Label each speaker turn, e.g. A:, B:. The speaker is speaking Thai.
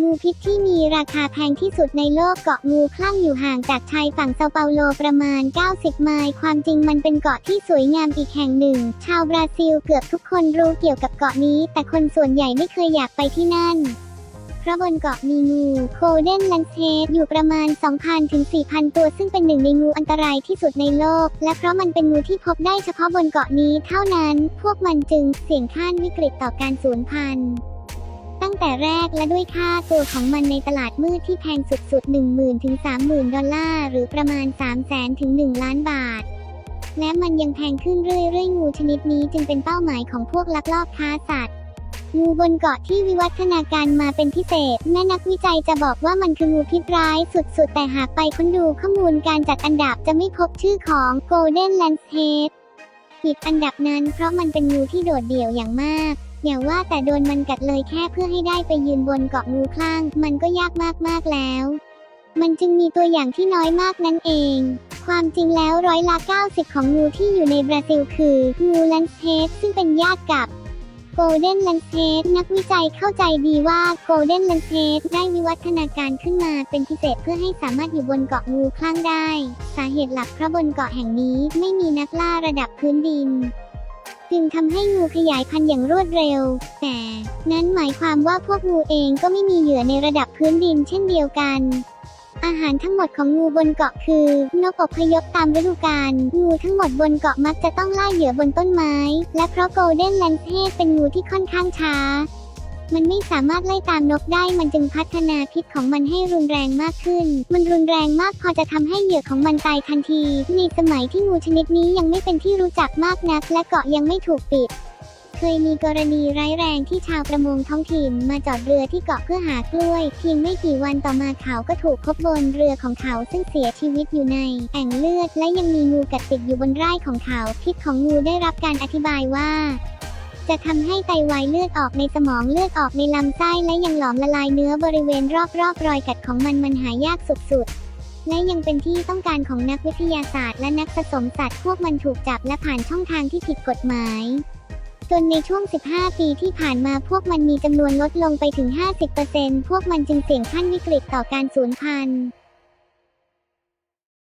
A: งูพิษที่มีราคาแพงที่สุดในโลกเกาะงูคลั่งอยู่ห่างจากชายฝั่งเซาเปาโลประมาณ 90 ไมล์ความจริงมันเป็นเกาะที่สวยงามอีกแห่งหนึ่ง ชาวบราซิลเกือบทุกคนรู้เกี่ยวกับเกาะนี้ แต่คนส่วนใหญ่ไม่เคยอยากไปที่นั่นเพราะบนเกาะมีงูโคเดนแลนเ a สอยู่ประมาณ 2,000 ถึง 4,000 ตัวซึ่งเป็นหนึ่งในงูอันตรายที่สุดในโลก และเพราะมันเป็นงูที่พบได้เฉพาะบนเกาะนี้เท่านั้น พวกมันจึงเสี่ยงขั้นวิกฤตต่อการสูญพันธุ์ ตั้งแต่แรกและด้วยค่าตัวของมันในตลาดมืดที่แพงสุดๆ 10,000 ถึง 30,000 ดอลลาร์ หรือประมาณ 300,000 ถึง 1 ล้านบาท และมันยังแพงขึ้นเรื่อยๆ งูชนิดนี้จึงเป็นเป้าหมายของพวกลักลอบค้าสัตว์ งูบนเกาะที่วิวัฒนาการมาเป็นพิเศษ แม่นักวิจัยจะบอกว่ามันคืองูพิษร้ายสุดๆ แต่หากไปค้นดูข้อมูลการจัดอันดับจะไม่พบชื่อของ Golden Landscape ปิดอันดับนั้นเพราะมันเป็นงูที่โดดเดี่ยวอย่างมาก อย่าว่าแต่โดนมันกัดเลยแค่เพื่อให้ได้ไปยืนบนเกาะงูคลั่ง มันก็ยากมากๆแล้ว มันจึงมีตัวอย่างที่น้อยมากนั่นเอง ความจริงแล้วร้อยละ 90 ของงูที่อยู่ในบราซิลคือ งูแลนสเ a ซึ่งเป็นญาติกับ Golden Landscape นักวิจัยเข้าใจดีว่า Golden Landscape ได้วิวัฒนาการขึ้นมาเป็นพิเศษเพื่อให้สามารถอยู่บนเกาะงูคลั่งได้ สาเหตุหลักเพราะบนเกาะแห่งนี้ไม่มีนักล่าระดับพื้นดิน จึงทำให้งูขยายพันธุ์อย่างรวดเร็ว แต่นั้นหมายความว่าพวกงูเองก็ไม่มีเหยื่อในระดับพื้นดินเช่นเดียวกัน อาหารทั้งหมดของงูบนเกาะคือนกอพยพตามฤดูกาล งูทั้งหมดบนเกาะมักจะต้องล่าเหยื่อบนต้นไม้ และเพราะโกลเด้นแลนเทสเป็นงูที่ค่อนข้างช้า มันไม่สามารถไล่ตามนกได้ มันจึงพัฒนาพิษของมันให้รุนแรงมากขึ้น มันรุนแรงมากพอจะทำให้เหยื่อของมันตายทันที ในสมัยที่งูชนิดนี้ยังไม่เป็นที่รู้จักมากนัก และเกาะยังไม่ถูกปิดเคยมีกรณีร้ายแรงที่ชาวประมงท้องถิ่นมาจอดเรือที่เกาะเพื่อหากล้วย เพียงไม่กี่วันต่อมาเขาก็ถูกพบบนเรือของเขาซึ่งเสียชีวิตอยู่ใน แอ่งเลือด และยังมีงูกัดติดอยู่บนไร่ของเขาพิษของงูได้รับการอธิบายว่า จะทำให้ไตวายเลือดออกในสมองเลือดออกในลำไส้และยังหลอมละลายเนื้อบริเวณรอบๆรอยกัดของมันมันหายากสุดๆ และยังเป็นที่ต้องการของนักวิทยาศาสตร์ และนักผสมสัตว์พวกมันถูกจับและผ่านช่องทางที่ผิดกฎหมายจนในช่วง 15 ปีที่ผ่านมาพวกมันมีจำนวนลดลงไปถึง 50%พวกมันจึงเสี่ยงขั้นวิกฤตต่อการสูญพันธุ์